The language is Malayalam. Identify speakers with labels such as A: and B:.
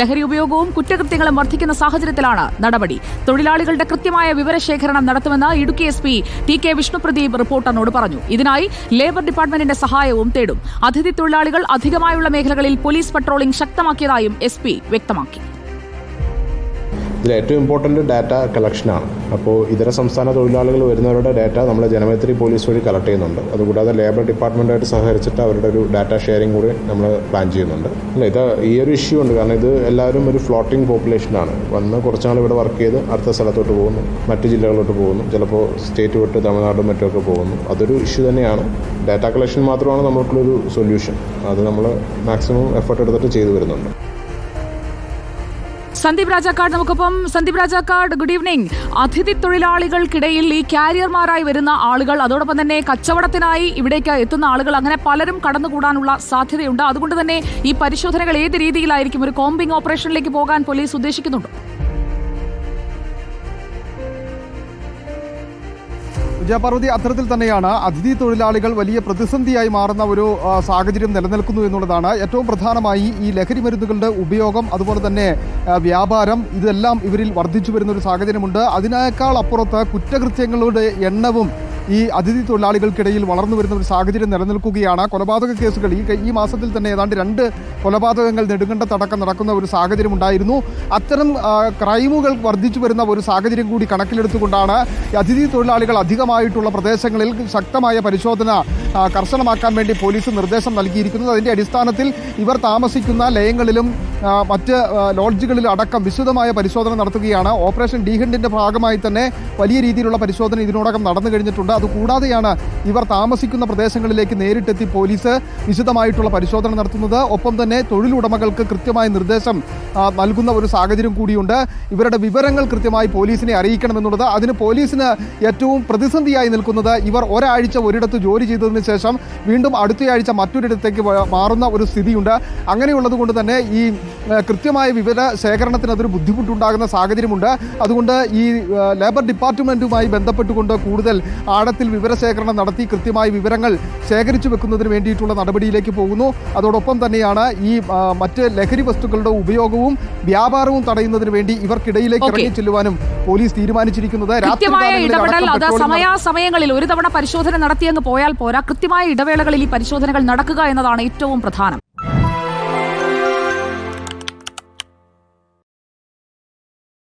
A: ലഹരി ഉപയോഗവും കുറ്റകൃത്യങ്ങളും വർദ്ധിക്കുന്ന സാഹചര്യത്തിലാണ് നടപടി. തൊഴിലാളികളുടെ കൃത്യമായ വിവരശേഖരണം നടത്തുമെന്ന് Idukki S P T K Vishnupradeep റിപ്പോർട്ടറിനോട് പറഞ്ഞു. ഇതിനായി ലേബർ ഡിപ്പാർട്ട്മെന്റിന്റെ സഹായവും തേടും. അതിഥി തൊഴിലാളികൾ അധികമായുള്ള മേഖലകളിൽ പോലീസ് പട്രോളിംഗ് ശക്തമാക്കിയതായും എസ് വ്യക്തമാക്കി.
B: ഇതിൽ ഏറ്റവും ഇമ്പോർട്ടന്റ് ഡാറ്റ കളക്ഷനാണ് അപ്പോൾ ഇതര സംസ്ഥാന തൊഴിലാളികൾ വരുന്നവരുടെ ഡാറ്റ നമ്മൾ ജനമൈത്രി പോലീസ് വഴി കളക്ട് ചെയ്യുന്നുണ്ട്. അതുകൂടാതെ ലേബർ ഡിപ്പാർട്ട്മെന്റായിട്ട് സഹകരിച്ചിട്ട് അവരുടെ ഒരു ഡാറ്റ ഷെയറിംഗ് കൂടി നമ്മൾ പ്ലാൻ ചെയ്യുന്നുണ്ട്. അല്ല? ഇത് ഈ ഒരു ഇഷ്യൂ ഉണ്ട്. കാരണം ഇത് എല്ലാവരും ഒരു ഫ്ലോട്ടിംഗ് പോപ്പുലേഷനാണ് വന്ന് കുറച്ച് നാൾ ഇവിടെ വർക്ക് ചെയ്ത് അടുത്ത സ്ഥലത്തോട്ട് പോകുന്നു. മറ്റ് ജില്ലകളിലോട്ട് പോകുന്നു. ചിലപ്പോൾ സ്റ്റേറ്റ് വിട്ട് തമിഴ്നാടും മറ്റുമൊക്കെ പോകുന്നു. അതൊരു ഇഷ്യൂ തന്നെയാണ്. ഡാറ്റ കളക്ഷൻ മാത്രമാണ് നമുക്കുള്ളൊരു സൊല്യൂഷൻ അത് നമ്മൾ മാക്സിമം എഫർട്ട് എടുത്തിട്ട് ചെയ്തു വരുന്നുണ്ട്.
A: സന്ദീപ് രാജാക്കാട് നമുക്കൊപ്പം. സന്ദീപ് രാജാക്കാട് ഗുഡ് ഈവനിങ് അതിഥി തൊഴിലാളികൾക്കിടയിൽ ഈ കാരിയർമാരായി വരുന്ന ആളുകൾ അതോടൊപ്പം തന്നെ കച്ചവടത്തിനായി ഇവിടേക്ക് എത്തുന്ന ആളുകൾ അങ്ങനെ പലരും കടന്നുകൂടാനുള്ള സാധ്യതയുണ്ട്. അതുകൊണ്ട് തന്നെ ഈ പരിശോധനകൾ ഏത് രീതിയിലായിരിക്കും? ഒരു കോമ്പിംഗ് ഓപ്പറേഷനിലേക്ക് പോകാൻ പോലീസ് ഉദ്ദേശിക്കുന്നുണ്ടോ?
C: വിജയപാർവതി അത്തരത്തിൽ തന്നെയാണ് അതിഥി തൊഴിലാളികൾ വലിയ പ്രതിസന്ധിയായി മാറുന്ന ഒരു സാഹചര്യം നിലനിൽക്കുന്നു എന്നുള്ളതാണ് ഏറ്റവും പ്രധാനമായി ഈ ലഹരി മരുന്നുകളുടെ ഉപയോഗം അതുപോലെ തന്നെ വ്യാപാരം ഇതെല്ലാം ഇവരിൽ വർദ്ധിച്ചു വരുന്ന ഒരു സാഹചര്യമുണ്ട്. അതിനേക്കാൾ അപ്പുറത്ത് കുറ്റകൃത്യങ്ങളുടെ എണ്ണവും ഈ അതിഥി തൊഴിലാളികൾക്കിടയിൽ വളർന്നു വരുന്ന ഒരു സാഹചര്യം നിലനിൽക്കുകയാണ്. കൊലപാതക കേസുകൾ ഈ ഈ മാസത്തിൽ തന്നെ ഏതാണ്ട് രണ്ട് കൊലപാതകങ്ങൾ നെടുങ്കണ്ടത്തടക്കം നടക്കുന്ന ഒരു സാഹചര്യം ഉണ്ടായിരുന്നു. അത്തരം ക്രൈമുകൾ വർദ്ധിച്ചു വരുന്ന ഒരു സാഹചര്യം കൂടി കണക്കിലെടുത്തുകൊണ്ടാണ് അതിഥി തൊഴിലാളികൾ അധികമായിട്ടുള്ള പ്രദേശങ്ങളിൽ ശക്തമായ പരിശോധന കർശനമാക്കാൻ വേണ്ടി പോലീസ് നിർദ്ദേശം നൽകിയിരിക്കുന്നത്. അതിന്റെ അടിസ്ഥാനത്തിൽ ഇവർ താമസിക്കുന്ന ലയങ്ങളിലും മറ്റ് ലോഡ്ജുകളിൽ അടക്കം വിശദമായ പരിശോധന നടത്തുകയാണ്. ഓപ്പറേഷൻ ഡീഹണ്ടിന്റെ ഭാഗമായി തന്നെ വലിയ രീതിയിലുള്ള പരിശോധന ഇതിനോടകം നടന്നു കഴിഞ്ഞിട്ടുണ്ട്. അതുകൂടാതെയാണ് ഇവർ താമസിക്കുന്ന പ്രദേശങ്ങളിലേക്ക് നേരിട്ടെത്തി പോലീസ് വിശദമായിട്ടുള്ള പരിശോധന നടത്തുന്നത്. ഒപ്പം തന്നെ തൊഴിലുടമകൾക്ക് കൃത്യമായ നിർദ്ദേശം നൽകുന്ന ഒരു സാഹചര്യം കൂടിയുണ്ട്. ഇവരുടെ വിവരങ്ങൾ കൃത്യമായി പോലീസിനെ അറിയിക്കണമെന്നുള്ളത്. അതിന് പോലീസിന് ഏറ്റവും പ്രതിസന്ധിയായി നിൽക്കുന്നത് ഇവർ ഒരാഴ്ച ഒരിടത്ത് ജോലി ചെയ്തതിന് ശേഷം വീണ്ടും അടുത്തയാഴ്ച മറ്റൊരിടത്തേക്ക് മാറുന്ന ഒരു സ്ഥിതിയുണ്ട്. അങ്ങനെയുള്ളത് കൊണ്ട് തന്നെ ഈ കൃത്യമായ വിവര ശേഖരണത്തിന് അതൊരു ബുദ്ധിമുട്ടുണ്ടാകുന്ന സാഹചര്യമുണ്ട്. അതുകൊണ്ട് ഈ ലേബർ ഡിപ്പാർട്ട്മെന്റുമായി ബന്ധപ്പെട്ടുകൊണ്ട് കൂടുതൽ ആഴത്തിൽ വിവരശേഖരണം നടത്തി കൃത്യമായ വിവരങ്ങൾ ശേഖരിച്ചു വെക്കുന്നതിന് വേണ്ടിയിട്ടുള്ള നടപടിയിലേക്ക് പോകുന്നു. അതോടൊപ്പം തന്നെയാണ് ഈ മറ്റ് ലഹരി വസ്തുക്കളുടെ ഉപയോഗവും വ്യാപാരവും തടയുന്നതിന് വേണ്ടി ഇവർക്കിടയിലേക്ക്. ഇറങ്ങി ചെല്ലുവാനും പോലീസ് തീരുമാനിച്ചിരിക്കുന്നത്
A: കൃത്യമായ ഇടപെടൽ അത് സമയാസമയങ്ങളിൽ ഒരു തവണ പരിശോധന നടത്തിയങ്ങ് പോയാൽ പോരാ. കൃത്യമായ ഇടവേളകളിൽ ഈ പരിശോധനകൾ നടക്കുക എന്നതാണ് ഏറ്റവും പ്രധാനം.